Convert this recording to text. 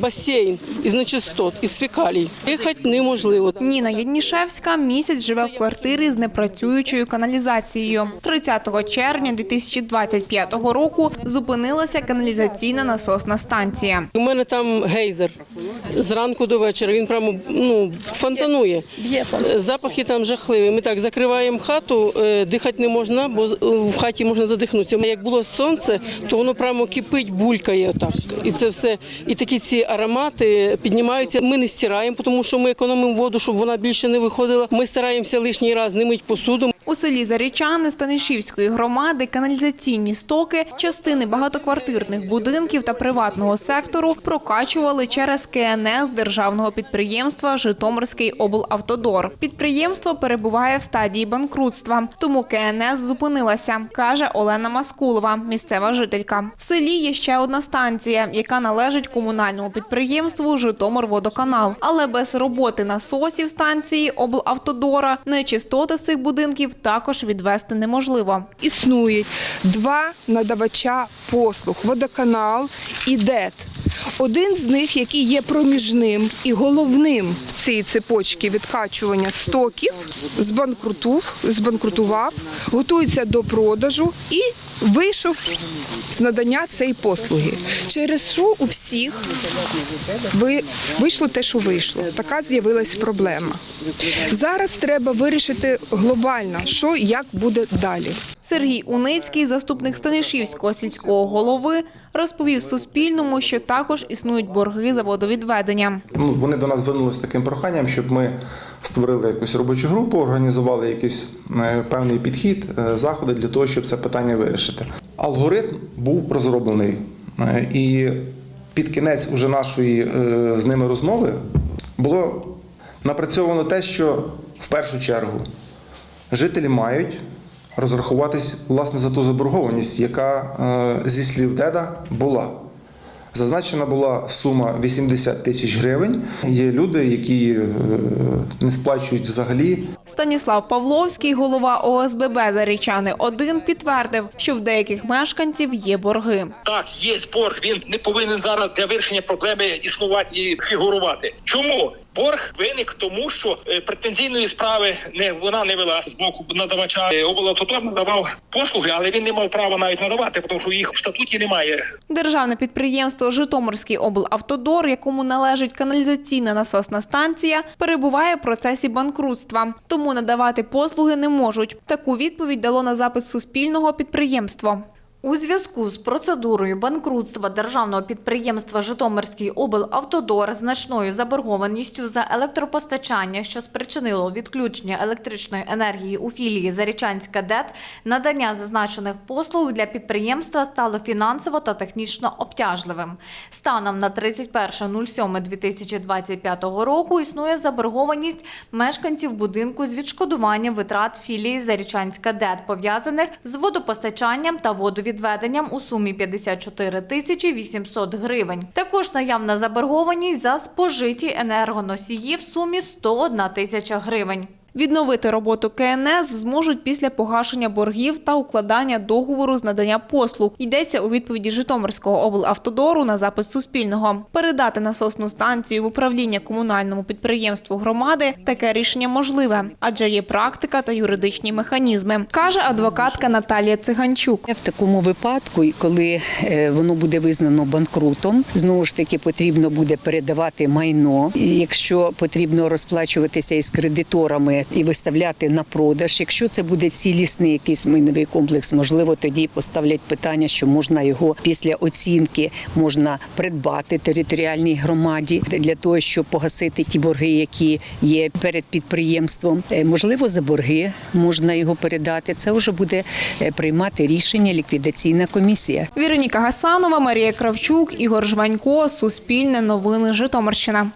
басейн із нечистот, із фекалій. Їхати неможливо. Ніна Яднішевська місяць живе в квартирі з непрацюючою каналізацією. 30 червня 2025 року зупинилася каналізаційна насосна станція. У мене там гейзер зранку до вечора. Він прямо ну, фонтанує. Запахи там жахливі. Ми так закриваємо хату, е, дихати не можна, бо е, в хаті можна задихнутися. Як було сонце, то воно прямо кипить, булькає отак. І це все. І такі ці аромати піднімаються. Ми не стираємо, тому що ми економимо воду, щоб вона більше не виходила. Ми стараємося лишній раз не мити посуду. У селі Зарічани Станишівської громади каналізаційні стоки, частини багатоквартирних будинків та приватного сектору прокачували через КНС державного підприємства Житомирський облавтодор. Підприємство перебуває в стадії банкрутства, тому КНС зупинилася, каже Олена Маскулова, місцева жителька. В селі є ще одна станція, яка належить комунальному підприємству Житомирводоканал. Але без роботи насосів станції облавтодора нечистоти з цих будинків також відвести неможливо. існують два надавача послуг водоканал і ДЕТ. Один з них, який є проміжним і головним в цій цепочці відкачування стоків, збанкрутув, збанкрутував, готується до продажу і вийшов з надання цієї послуги. Через що у всіх вийшло те, що вийшло. Така з'явилась проблема. Зараз треба вирішити глобально, що як буде далі. Сергій Уницький, заступник Станишівського сільського голови, розповів Суспільному, що також існують борги за водовідведення. Ну, вони до нас звернулися таким проханням, щоб ми створили якусь робочу групу, організували якийсь е, певний підхід, е, заходи для того, щоб це питання вирішити. Алгоритм був розроблений, е, і під кінець уже нашої з ними розмови було напрацьовано те, що в першу чергу жителі мають розрахуватись власне за ту заборгованість, яка зі слів деда була. Зазначена була сума 80 тисяч гривень. Є люди, які е, не сплачують взагалі. Станіслав Павловський, голова ОСББ Зарічани 1 підтвердив, що в деяких мешканців є борги. Так, є борг. Він не повинен зараз для вирішення проблеми існувати і фігурувати. Чому? Борг виник тому, що е, претензійної справи не вона не вела з боку надавача. Е, Облавтодор надавав послуги, але він не мав права навіть надавати, тому що їх в статуті немає. Державне підприємство Житомирський облавтодор, якому належить каналізаційна насосна станція, перебуває в процесі банкрутства, тому надавати послуги не можуть. Таку відповідь дало на запис суспільного підприємство. У зв'язку з процедурою банкрутства державного підприємства Житомирський облавтодор значною заборгованістю за електропостачання, що спричинило відключення електричної енергії у філії Зарічанська ДЕТ, надання зазначених послуг для підприємства стало фінансово та технічно обтяжливим. Станом на 31.07.2025 року існує заборгованість мешканців будинку з відшкодуванням витрат філії Зарічанська ДЕТ, пов'язаних з водопостачанням та водовідведенням у сумі 54 тисячі 800 гривень. Також наявна заборгованість за спожиті енергоносії в сумі 101 тисяча гривень. Відновити роботу КНС зможуть після погашення боргів та укладання договору з надання послуг. Йдеться у відповіді Житомирського облавтодору на запис Суспільного. Передати насосну станцію в управління комунальному підприємству громади таке рішення можливе, адже є практика та юридичні механізми, каже адвокатка Наталія Циганчук. В такому випадку, коли е, воно буде визнано банкрутом, знову ж таки потрібно буде передавати майно. Якщо потрібно розплачуватися із кредиторами і виставляти на продаж, якщо це буде цілісний якийсь майновий комплекс, можливо, тоді поставлять питання, що можна його після оцінки можна придбати територіальній громаді для того, щоб погасити ті борги, які є перед підприємством. Е, Можливо, за борги можна його передати. Це вже буде е, приймати рішення ліквідаційна комісія. Віроніка Гасанова, Марія Кравчук, Ігор Жванько, Суспільне новини Житомирщина.